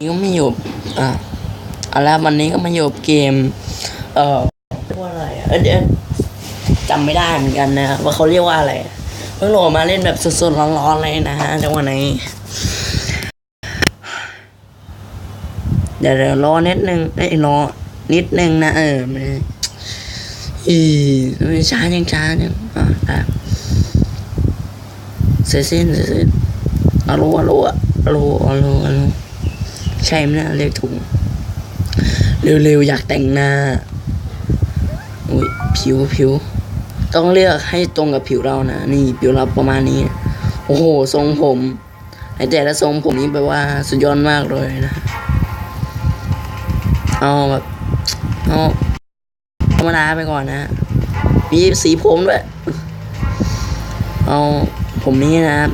นี่ก็ไม่อยู่อะเอาละวันนี้ก็มาอยู่กับเกม เอ่อเรียกว่าอะไรอะเอยเดี๋ยวจำไม่ได้เหมือนกันนะว่าเขาเรียกว่าอะไรเพิ่งโหลดมาเล่นแบบสดๆร้อนๆเลยนะฮะจังหวะนี้เดี๋ยวเดี๋ยวรอนิดนึงเอ้ยรอนิดนึงนะเออไม่อีไม่ช้ายังช้ายังอะได้เสร็จสิ้นเสร็จสิ้นอะโลอะโลอะโลอะโลอะโล ใช่ไหมนะเรียกถูกเร็วๆ อยากแต่งหน้าอุ้ยผิวผิว ต้องเลือกให้ตรงกับผิวเรานะ นี่ผิวเราประมาณนี้ โอ้โห ทรงผมไอแต่ละทรงผมนี้แปลว่าสุดยอดมากเลยนะ เอาแบบเอาธรรมดาไปก่อนนะ มีสีผมด้วย เอาผมนี้นะครับ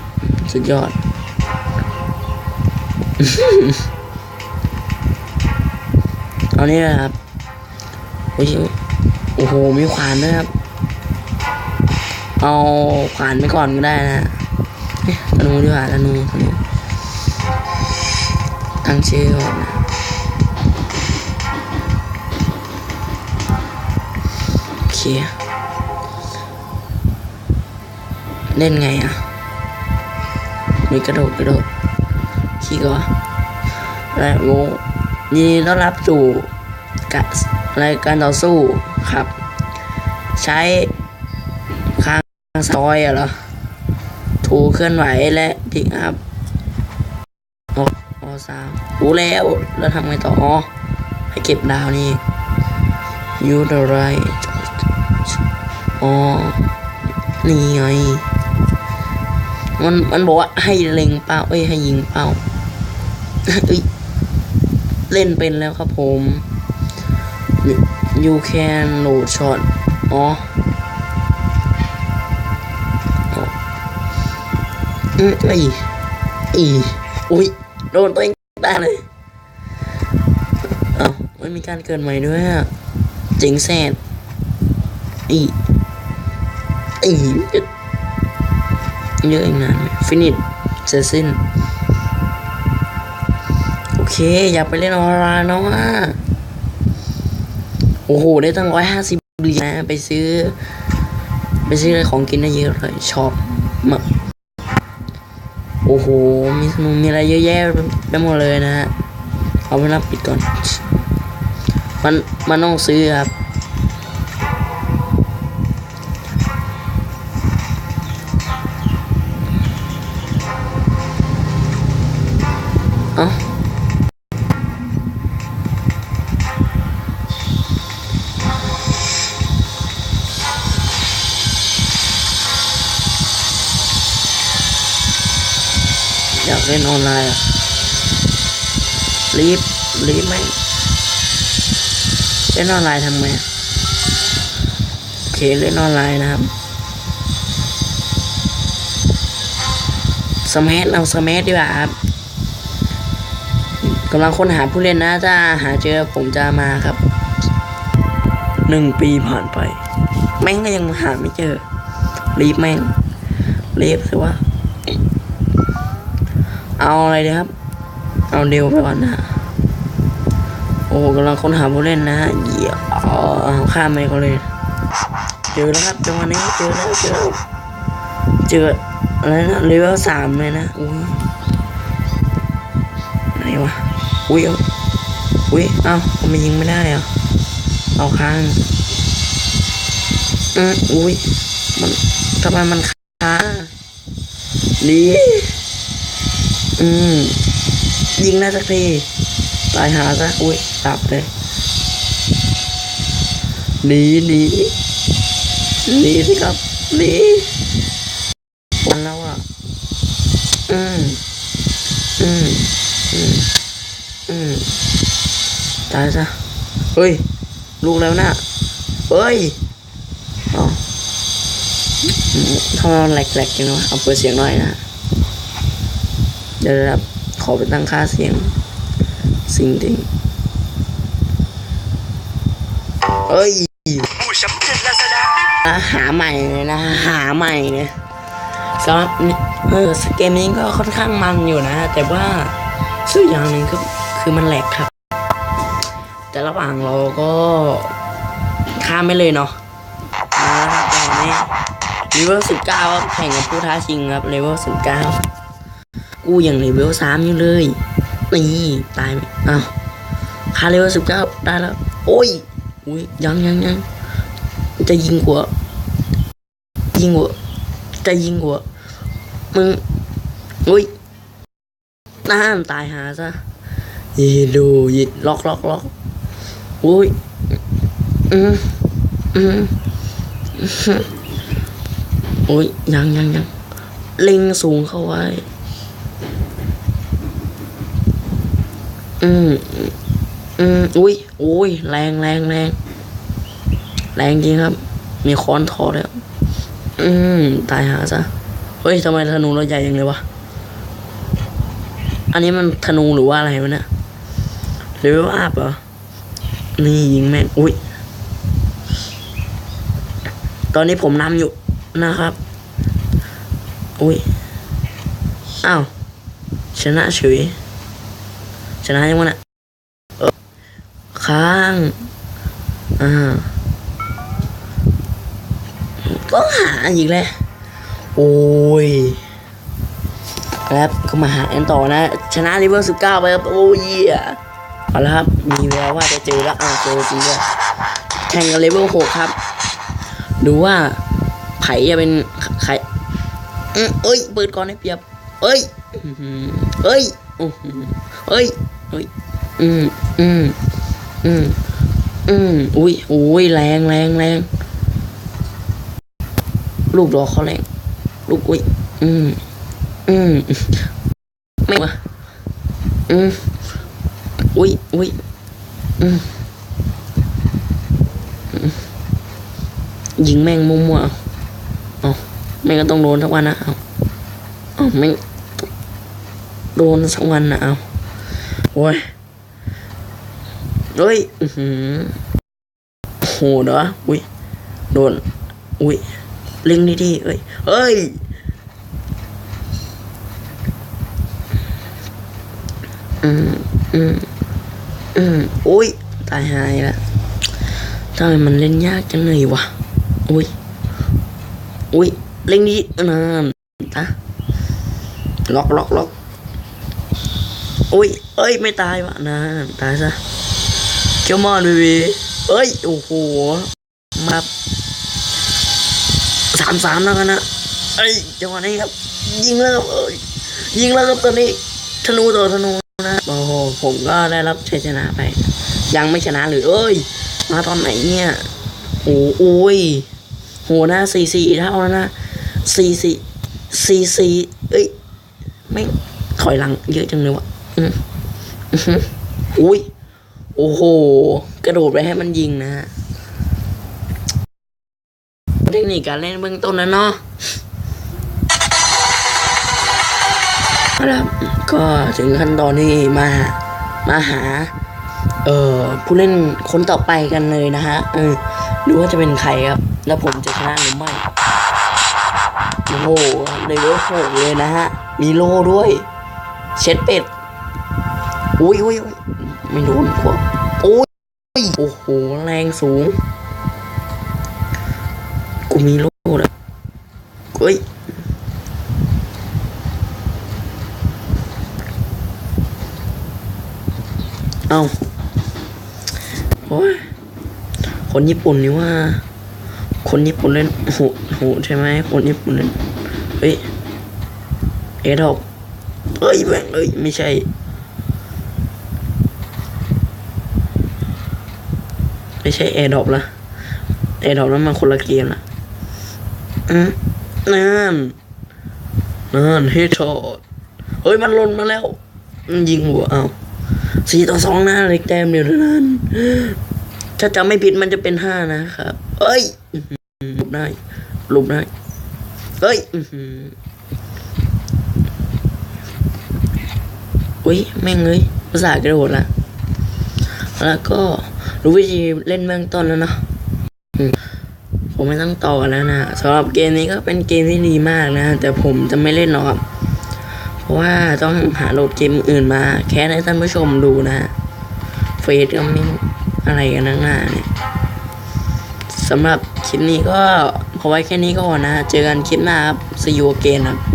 สุดยอด เอานี่นะครับโอ้โหมีขวานด้วยครับ เอาขวานไปก่อนก็ได้นะเอ๊ะธนูดีกว่าธนูธนูตั้งชื่อก่อนนะโอเคเล่นไงอะมีกระโดดกระโดดขี้ก็และโง่ยินดีต้อนรับสู่ รายการต่อสู้ครับ ใช้ข้างซอยอะเหรอถูเคลื่อนไหวและพิกอัพออออสามรู้แล้ว แล้วทำไงต่ออ๋อให้เก็บดาวนี่ยูดอะไรอ๋อนี่ไงมันมันบอกว่าให้เล็งเป้าเอ้ยให้ยิงเป้าเล่นเป็นแล้วครับผม you can load shot อ๋ออ๋ออืมไอ้อีอุ้ยโดนตัวเองได้เลยอ้าวไม่มีการเกินใหม่ด้วยอะเจ๋งแสดอีอีเยอะอีกนานฟินิชเสร็จสิ้น โอเค อยากไปเล่นออนไลน์เนาะ โอ้โห ได้ตั้งร้อยห้าสิบเหรียญนะไปซื้อ ไปซื้ออะไรของกินได้เยอะเลยชอบมากโอ้โห มีสนุกมีอะไรเยอะแยะไปหมดเลยนะฮะ เอาไปนับปิดก่อน มัน มันต้องซื้อครับ อยากเล่นออนไลน์รีบรีบไหมเล่นออนไลน์ทำไงโอเคเล่นออนไลน์นะครับสมัทเอาสมัทดีกว่าครับกำลังค้นหาผู้เล่นนะถ้าหาเจอผมจะมาครับหนึ่งปีผ่านไป แม่งก็ยังหาไม่เจอรีบแม่งรีบสิว่า เอาอะไรดีครับ เอาเดวไปก่อนนะโอ้กำลังค้นหาผู้เล่นนะฮะเหยียบอ๋อเอาข้ามไปเขาเลยเจอแล้วครับจังหวะนี้เจอแล้วเจอเจออะไรนะเลเวลสามเลยนะอุ้ยไหนวะอุ้ยอุ้ยเอ้าทำไมยิงไม่ได้อะเอาค้างอืมอุ้ยมันทำไมมันค้างดี อืม ยิงได้สักทีตายหาซะอุ้ยดับเลยหนีหนีหนีสิครับหนีวันแล้วอะ อืม อืม อืม อืม ตายซะ เฮ้ย ลูกแล้วนะเฮ้ยอ๋อทำไมมันแหลกๆจังวะเอาเปิดเสียงหน่อยนะ เดี๋ยวนะครับขอไปตั้งค่าเสียงสิ่งดิงเอ้ยผู้สำเร็จลาซาด้าหาใหม่เลยนะ หาใหม่เนี่ยสำหรับเออเกมนี้ก็ค่อนข้างมันอยู่นะ แต่ว่าซึ่งอย่างหนึ่งก็คือมันแหลกครับ แต่ระหว่างเราก็ข้ามไม่เลยเนาะมาแล้วครับต่นี้เลเวลสิบเก้าแข่งกับผู้ท้าชิงครับเลเวลสิบเก้า กูยังเลเวลสามอยู่เลย นี่ตายไหมอ้าวคาเลเวลสิบเก้าได้แล้ว โอ้ย อุ้ยยังยังยังจะยิงกว่ายิงกว่าจะยิงกว่ามึง อุ้ยน้ำตายหาซะยีดูยิดล็อกล็อกล็อกอุ้ย อืมอืมอุ้ยยังยังยังเล็งสูงเข้าไว้ อืม อืม อุ้ยอุ้ย แรงแรงแรงแรงจริงครับ มีค้อนทอแล้ว อืม ตายหาซะ เฮ้ยทำไมธนูเราใหญ่ยังเลยวะ อันนี้มันธนูหรือว่าอะไรวะเนี่ยเลเวลอัพเหรอ นี่ยิงแม่ง อุ้ย ตอนนี้ผมนำอยู่นะครับ อุ้ย อ้าว ชนะเฉย นะยังวะเนี่ยเออค้างอ่าต้องหาอีกแล้วโอ้ยแล้วก็มาหากันต่อนะ ชนะเลเวลสิบเก้าไปครับโอ้ยเยเอาละครับ มีแววว่าจะเจอแล้วอ่าเจอจริงด้วยแข่งกันเลเวลหกครับ ดูว่าไผ่จะเป็นใครเอ้ย เปิดก่อนให้เปรียบ เอ้ย เอ้ย เอ้ยเอ้ย อืม อืม อืม อืม อุ้ยอุ้ยแรงแรงแรงลูกดอกเขาแรง ลูกอุ้ย อืม อืม ไม่วะอืม อุ้ยอุ้ยอืมอืมยิงแม่งมั่วๆเอาเอาแม่งก็ต้องโดนสักวันนะ เอาเอาแม่ง โดนสักวันนะเอาโอ้ยเฮ้ยอือหือโหดเหรออุ้ยโดนอุ้ยเล็งดีๆเอ้ยเฮ้ยอืมอืมอืมอุ้ยไมมันเล่นยายวะอุ้ยอุ้ยเล่งนี้นานตะล็อกล็อกล็อกอุ้ย เอ้ย ไม่ตายวะนานตายซะเจ้ามอนบีบีเอ้ย โอ้โห มาสามสามแล้วกันนะ เอ้ย จังหวะนี้ครับ ยิงแล้วครับเอ้ย ยิงแล้วครับตอนนี้ ธนูต่อธนูนะ โอ้โห ผมก็ได้รับชัยชนะไป ยังไม่ชนะหรือเอ้ย มาตอนไหนเนี่ย โอ้โอ้ยโหนะสี่สี่เท่าแล้วนะสี่สี่สี่สี่เอ้ย ไม่ถอยหลังเยอะจังเลยวะ อืออือฮึอุ้ย โอ้โห กระโดดไปให้มันยิงนะฮะ เทคนิคการเล่นเบื้องต้นนะเนาะเอาละก็ถึงขั้นตอนที่มา มาหา เอ่อ ผู้เล่นคนต่อไปกันเลยนะฮะ เออ ดูว่าจะเป็นใครครับ แล้วผมจะชนะหรือไม่ โอ้โหเลเวลหกเลยนะฮะ มีโลด้วย เช็ดเป็ด อุ้ยอุ้ยอุ้ยไม่โดนพวกโอ้ยโอ้โหแรงสูง กูมีโลแล้วเฮ้ยเอาโอ้ยคนญี่ปุ่นนี่ว่า คนญี่ปุ่นเล่นโหดโหดใช่ไหมคนญี่ปุ่นเล่นเฮ้ยเอดอกเอ้ยแม่งเอ้ยไม่ใช่ ไม่ใช่แอร์ดรอปละแอร์ดรอปนั้นมันคนละเกมละอืมนั่นนั่นเฮดช็อตเฮ้ยมันหล่นมาแล้ว ยิงหัวเอาสี่ต่อสองนะเล็กแต้มเดียวเท่านั้น ถ้าจำไม่ผิดมันจะเป็นห้านะครับเอ้ยหลบได้หลบได้เอ้ยอื้มอุ๊ยแม่งเลยภาษากระโดดละแล้วก็ รู้วิธีเล่นเบื้องต้นแล้วเนาะผมไม่ต้องต่อแล้วนะสำหรับเกมนี้ก็เป็นเกมที่ดีมากนะ แต่ผมจะไม่เล่นหรอกครับผราะว่าต้องหาโหลดเกมอื่นมา แค่ให้ท่านผู้ชมดูนะเฟซก็ไม่อะไรกันนักหนาเนี่ยสำหรับคลิปนี้ก็พอไว้แค่นี้ก่อนนะ เจอกันคลิปหน้าครับ see you again ครับ